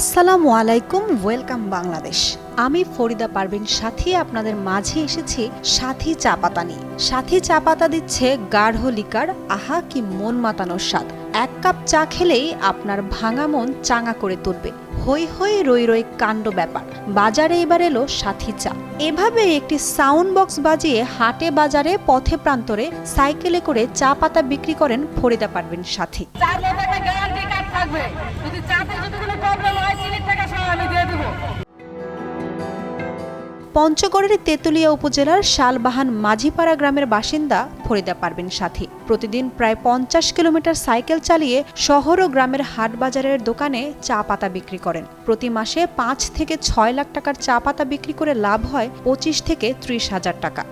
আসসালামু আলাইকুম। ওয়েলকাম বাংলাদেশ। আমি ফরিদা পারভিন সাথী, আপনাদের মাঝে এসেছি সাথী চা পাতা নিয়ে। সাথী চা পাতা দিচ্ছে গাঢ় লিকার, আহা কি মন মাতানোর স্বাদ। এক কাপ চা খেলেই আপনার ভাঙা মন চাঙা করে তুলবে। হই হই রই রই কাণ্ড ব্যাপার। বাজারে এবার এলো সাথী চা। এভাবে একটি সাউন্ড বক্স বাজিয়ে হাটে বাজারে পথে প্রান্তরে সাইকেলে করে চা পাতা বিক্রি করেন ফরিদা পারবেন সাথী। চা পাতা গ্যারান্টি কার্ড থাকবে। যদি চাতে যদি কোনো প্রবলেম হয় পঞ্চগড়ের তেঁতুলিয়া উপজেলার শালবাহান মাঝিপাড়া গ্রামের বাসিন্দা ফরিদা পারবেন সাথী। প্রতিদিন প্রায় পঞ্চাশ কিলোমিটার সাইকেল চালিয়ে শহর ও গ্রামের হাট বাজারের দোকানে চা পাতা বিক্রি করেন। প্রতি মাসে পাঁচ থেকে ছয় লাখ টাকার চা পাতা বিক্রি করে লাভ হয় পঁচিশ থেকে ত্রিশ হাজার টাকা।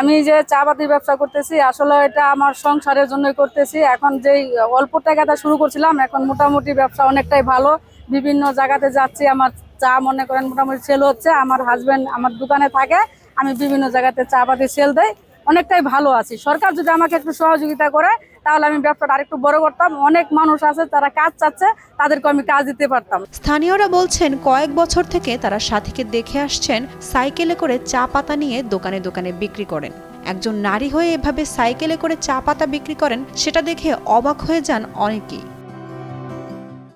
আমি যে চা পাতির ব্যবসা করতেছি, আসলে এটা আমার সংসারের জন্য করতেছি। এখন যেই অল্প টাকাটা শুরু করছিলাম, এখন মোটামুটি ব্যবসা অনেকটাই ভালো। বিভিন্ন জায়গাতে যাচ্ছি, আমার চা মনে করেন মোটামুটি সেল হচ্ছে, আমার হাজব্যান্ড আমার দোকানে থাকে, আমি বিভিন্ন জায়গাতে চা পাতি সেল দেই, অনেকটাই ভালো আছি। সরকার যদি আমাকে একটু সহযোগিতা করে, তাহলে আমি ব্যবসাটা আরেকটু বড় করতাম, অনেক মানুষ আছে, তারা কাজ চাচ্ছে, তাদেরকে আমি কাজ দিতে পারতাম। স্থানীয়রা বলছেন, কয়েক বছর থেকে তারা সাথীকে দেখে আসছেন, সাইকেলে করে চা পাতা নিয়ে দোকানে দোকানে বিক্রি করেন। একজন নারী হয়ে এভাবে সাইকেলে করে চা পাতা বিক্রি করেন, সেটা দেখে অবাক হয়ে যান অনেকেই।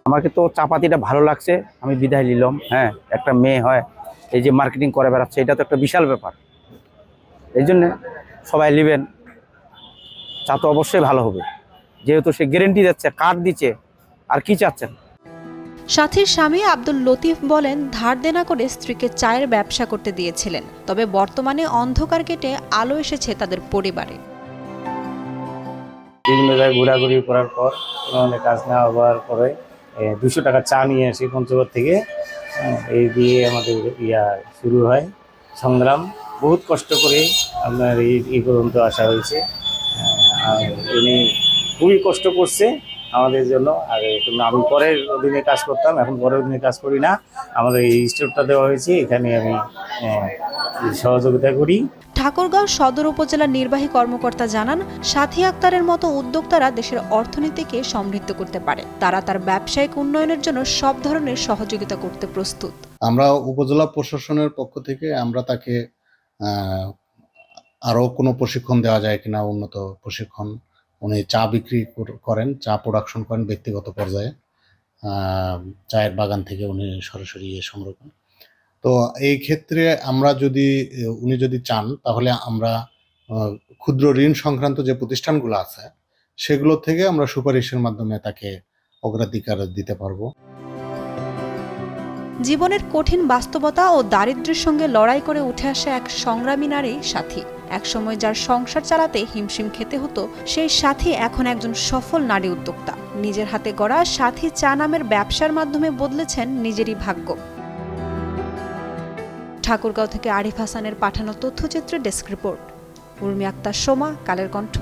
আমাকে তো চাপাতিটা ভালো লাগছে আমি বিদায় নিলাম হ্যাঁ একটা মেয়ে হয় এই যে মার্কেটিং করে বেড়াচ্ছে এটা তো একটা বিশাল ব্যাপার। এই জন্যে সবাই নেবেন চা তো অবশ্যই ভালো হবে। যেহেতু সে গ্যারেন্টি দিচ্ছে কার্ড দিচ্ছে আর কি চাচ্ছেন? সাথীর স্বামী আব্দুল লতিফ বলেন ধার দেনা করে স্ত্রীকে চায়ের ব্যবসা করতে দিয়েছিলেন তবে বর্তমানে অন্ধকার কেটে আলো এসেছে তাদের পরিবারে। বিভিন্ন জায়গায় ঘোরাঘুরি করার পর কাজ না হওয়ার পরে দুশো টাকা চা নিয়ে আসি পঞ্চগড় থেকে। এই দিয়ে আমাদের ইয়া শুরু হয় সংগ্রাম। বহুত কষ্ট করে আপনার এই এই পর্যন্ত আসা হয়েছে। হ্যাঁ, আর উনি খুবই কষ্ট করছে আমাদের জন্য। আর আমি পরের অধীনে কাজ করতাম এখন পরের অধীনে কাজ করি না। আমাদের এই স্টোরটা দেওয়া হয়েছে এখানে আমি সহযোগিতা করি। ঠাকুরগাঁও সদর উপজেলার নির্বাহী কর্মকর্তা জানান সাথী আক্তারের মতো উদ্যোক্তারা দেশের অর্থনীতিকে সমৃদ্ধ করতে পারে। তারা তার ব্যবসায়িক উন্নয়নের জন্য সব ধরনের সহযোগিতা করতে প্রস্তুত। আমরা উপজেলা প্রশাসনের পক্ষ থেকে আমরা তাকে আহ, আরও কোনো প্রশিক্ষণ দেওয়া যায় কিনা উন্নত প্রশিক্ষণ উনি চা বিক্রি কর- করেন চা প্রোডাকশন করেন ব্যক্তিগত পর্যায়ে। চায়ের বাগান থেকে উনি সরাসরি করেন তো এই ক্ষেত্রে আমরা যদি, উনি যদি চান, তাহলে আমরা ক্ষুদ্র ঋণ সংক্রান্ত যে প্রতিষ্ঠানগুলো আছে, সেগুলো থেকে আমরা সুপারিশের মাধ্যমে তাকে অগ্রাধিকার দিতে পারব। জীবনের কঠিন বাস্তবতা ও দারিদ্র্যের সঙ্গে লড়াই করে উঠে আসা এক সংগ্রামী নারী সাথী। একসময় যার সংসার চালাতে হিমশিম খেতে হতো, সেই সাথী এখন একজন সফল নারী উদ্যোক্তা। নিজের হাতে গড়া সাথী চা নামের ব্যবসার মাধ্যমে বদলেছেন নিজেরই ভাগ্য। ঠাকুরগাঁও থেকে আরিফ হাসানের পাঠানো তথ্যচিত্রের ডেস্ক রিপোর্ট। উর্মি আক্তার সোমা কালের কণ্ঠ।